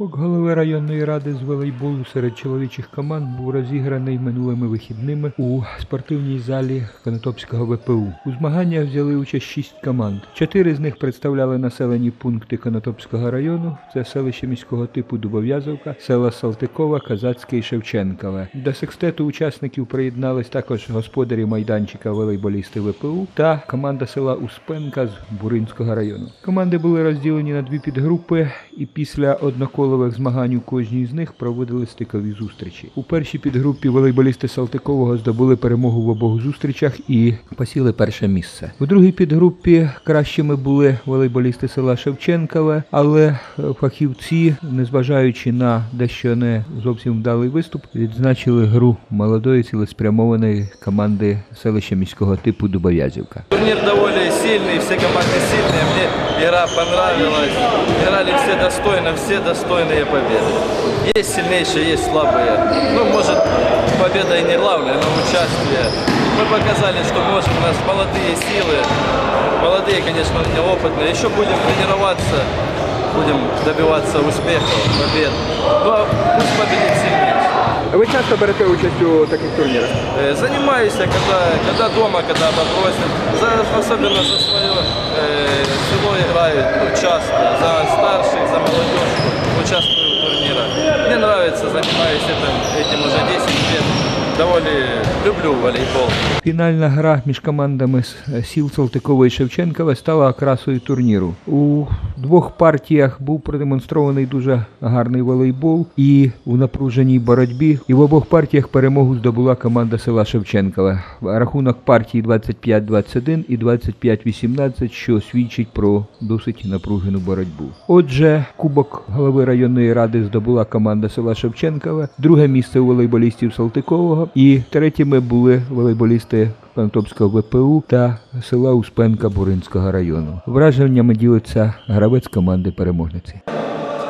Кубок голови районної ради з волейболу серед чоловічих команд був розіграний минулими вихідними у спортивній залі Конотопського ВПУ. У змаганнях взяли участь шість команд. Чотири з них представляли населені пункти Конотопського району. Це селище міського типу Дубов'язовка, села Салтикова, Казацьке і Шевченкове. До секстету учасників приєднались також господарі майданчика волейболісти ВПУ та команда села Успенка з Буринського району. Команди були розділені на дві підгрупи, і після одноколових змагань у кожній з них проводили стикові зустрічі. У першій підгрупі волейболісти Салтикового здобули перемогу в обох зустрічах і посіли перше місце. У другій підгрупі кращими були волейболісти села Шевченкове, але е, фахівці, незважаючи на дещо не зовсім вдалий виступ, відзначили гру молодої цілеспрямованої команди селища міського типу Дубов'язівка. Турнир довольно сильный, все команды сильные. Мне игра понравилась. Играли все достойно, все достойные победы. Есть сильнейшие, есть слабые. Ну, может, победа и не главная, но участие. Мы показали, что можем. У нас молодые силы. Молодые, конечно, неопытные. Еще будем тренироваться, будем добиваться успехов, побед. Ну, а пусть победит сильнейший. Ви часто берете участь у таких турнірах? Э, Занимаюсь я, когда, когда дома, когда попросят. За, особенно за свое э, играю ну, часто. За старших, за молодежь участвую в турнирах. Мне нравится, занимаюсь цим уже 10 лет. Довольно люблю волейбол. Фінальна гра між командами е, сіл Салтикова і Шевченкова стала окрасою турніру. У двох партіях був продемонстрований дуже гарний волейбол і у напруженій боротьбі. І в обох партіях перемогу здобула команда села Шевченкове. Рахунок партії 25-21 і 25-18, що свідчить про досить напружену боротьбу. Отже, кубок голови районної ради здобула команда села Шевченкове, друге місце у волейболістів Салтикового і третіми були волейболісти Конотопського ВПУ та села Успенка Буринського району. Враженнями ділиться гравець команди переможниці.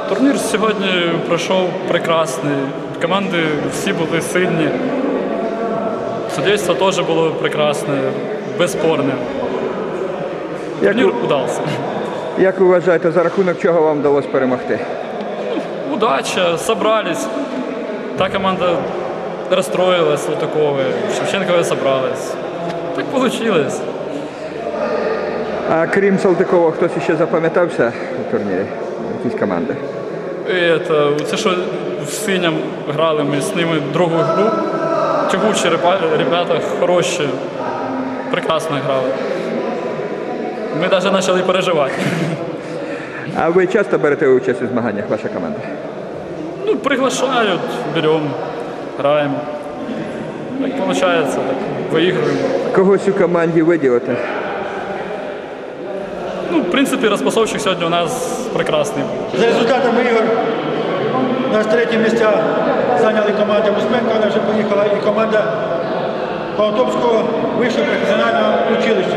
Турнір сьогодні пройшов прекрасний. Команди всі були сильні. Судейство теж було прекрасне, безспорне. Як, удався. як ви вважаєте, за рахунок чого вам вдалося перемогти? Удача, собрались. Та команда розстроїлась Лутакове, Шевченкове собрались. Так вийшло. А крім Салтикова, хтось ще запам'ятався у турнірі? Якісь команди? І це, це що в синям грали ми з ними другу гру. Тягучі ребята, хороші, прекрасно грали. Ми навіть почали переживати. А ви часто берете участь у змаганнях, ваша команда? Ну, приглашають, беремо, граємо. Так виходить, так виігруємо. Когось у команді виділите? Ну, в принципі, розпасовщик сьогодні у нас прекрасний. За результатами ігор у нас треті місця зайняли команда Успенка, вона вже поїхала, і команда Конотопського вищого професіонального училища.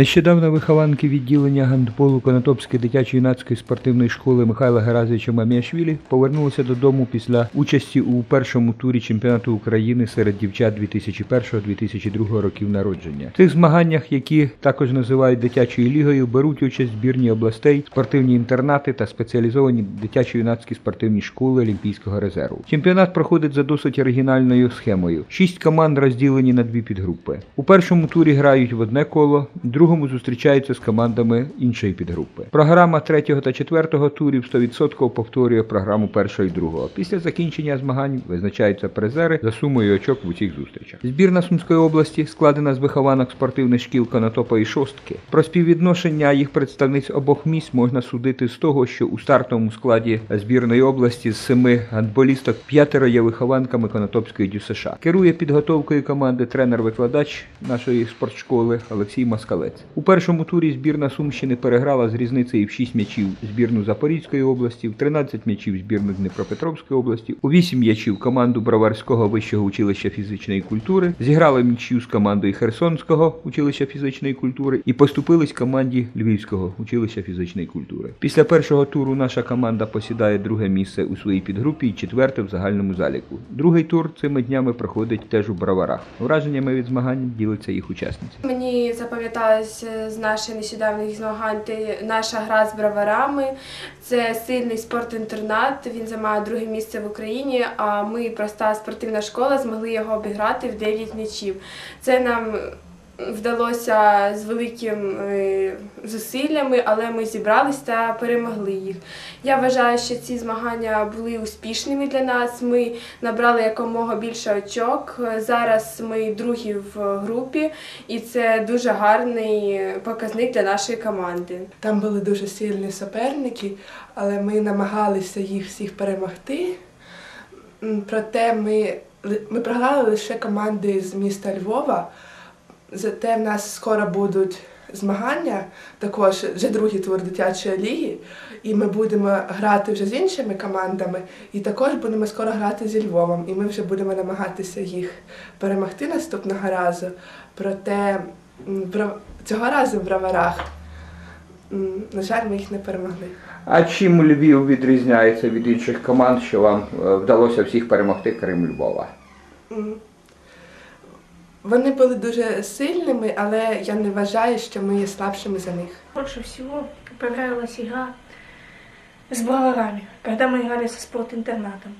Нещодавно вихованки відділення гандболу Конотопської дитячо-юнацької спортивної школи Михайла Геразовича Маміашвілі повернулися додому після участі у першому турі чемпіонату України серед дівчат 2001-2002 років народження. В цих змаганнях, які також називають дитячою лігою, беруть участь збірні областей, спортивні інтернати та спеціалізовані дитячо-юнацькі спортивні школи Олімпійського резерву. Чемпіонат проходить за досить оригінальною схемою. Шість команд розділені на дві підгрупи. У першому турі грають в одне коло, в другому зустрічаються з командами іншої підгрупи. Програма третього та четвертого турів 100% повторює програму першого і другого. Після закінчення змагань визначаються призери за сумою очок в усіх зустрічах. Збірна Сумської області складена з вихованок спортивних шкіл Конотопа і Шостки. Про співвідношення їх представниць обох місць можна судити з того, що у стартовому складі збірної області з семи гандболісток п'ятеро є вихованками Конотопської ДЮСШ. Керує підготовкою команди тренер-викладач нашої спортшколи Олексій Москалець. У першому турі збірна Сумщини переграла з різницею в 6 м'ячів збірну Запорізької області, в 13 м'ячів збірну Дніпропетровської області, у 8 м'ячів команду Броварського вищого училища фізичної культури, зіграли м'ячів з командою Херсонського училища фізичної культури і поступились команді Львівського училища фізичної культури. Після першого туру наша команда посідає друге місце у своїй підгрупі і четверте в загальному заліку. Другий тур цими днями проходить теж у Броварах. Враженнями від змагань ділиться їх учасниці. Мені запам'яталось е, з наших нещодавніх змагань наша гра з броварами. Це сильний спортінтернат. Він займає друге місце в Україні. А ми, проста спортивна школа, змогли його обіграти в 9 м'ячів. Це нам вдалося з великими зусиллями, але ми зібрались та перемогли їх. Я вважаю, що ці змагання були успішними для нас. Ми набрали якомога більше очок. Зараз ми другі в групі, і це дуже гарний показник для нашої команди. Там були дуже сильні суперники, але ми намагалися їх всіх перемогти. Проте ми, ми програли лише команди з міста Львова. Зате в нас скоро будуть змагання, також вже другий тур дитячої ліги, і ми будемо грати вже з іншими командами, і також будемо скоро грати зі Львовом. І ми вже будемо намагатися їх перемогти наступного разу. Проте цього разу в браварах На жаль, ми їх не перемогли. А чим Львів відрізняється від інших команд, що вам е, вдалося всіх перемогти, крім Львова? М. Вони були дуже сильними, але я не вважаю, що ми є слабшими за них. Больше всего понравилась игра с броварами, когда мы играли со спортинтернатом.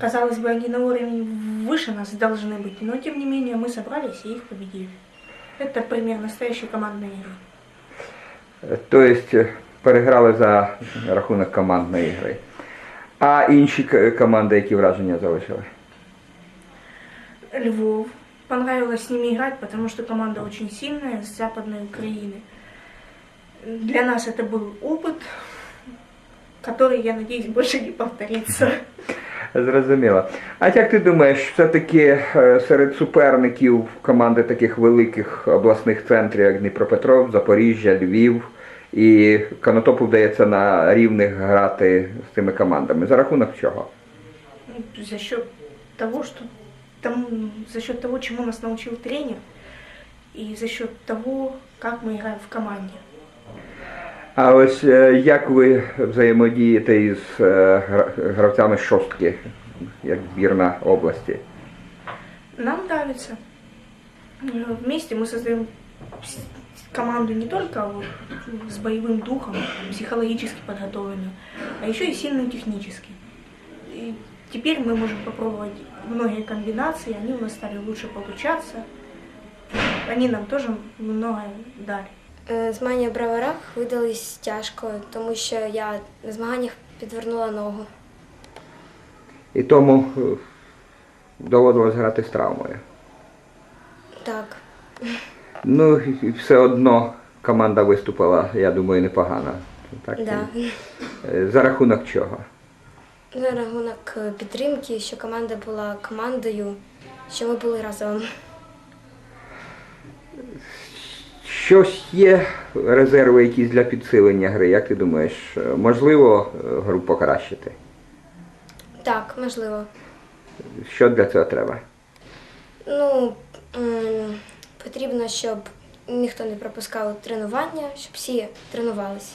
Казалось бы, они на уровень выше нас должны быть, но тем не менее мы собрались и их победили. Это пример настоящей командной игры. Е, Тобто е, переграли за рахунок командної гри. А інші к- команди, які враження залишили? Львов. Понравилось с ними играть, потому что команда очень сильная, с западной Украины. Для нас это был опыт, который, я надеюсь, больше не повторится. Зрозуміло. А як ти думаєш, все-таки е, серед суперників команди таких великих обласних центрів, як Дніпропетров, Запоріжжя, Львів, і Конотопу вдається на рівних грати з цими командами? За рахунок чого? Ну, за счет того, что там, за счет того, чему нас научил тренер, и за счет того, как мы играем в команде. А ось е, як ви взаємодієте із е, гра- гравцями шостки, як збірна області? Нам нравится. Э, Вместе мы создаем с- команду не только вот с боевым духом, там, психологически подготовленную, а еще и сильную технически. И теперь мы можем попробовать многие комбинации, они у нас стали лучше получаться. Они нам тоже многое дали. Е, Змагання в броварах видались тяжко, тому що я на змаганнях підвернула ногу. І тому е, доводилось грати з травмою. Так, Ну, і- і все одно команда виступила, я думаю, непогано. Так? да. Е, За рахунок чого? За рахунок е, підтримки, що команда була командою, що ми були разом. Щось є резерви якісь для підсилення гри, як ти думаєш, е, можливо е, гру покращити? Так, можливо. Що для цього треба? Ну, потрібно, щоб ніхто не пропускав тренування, щоб всі тренувалися.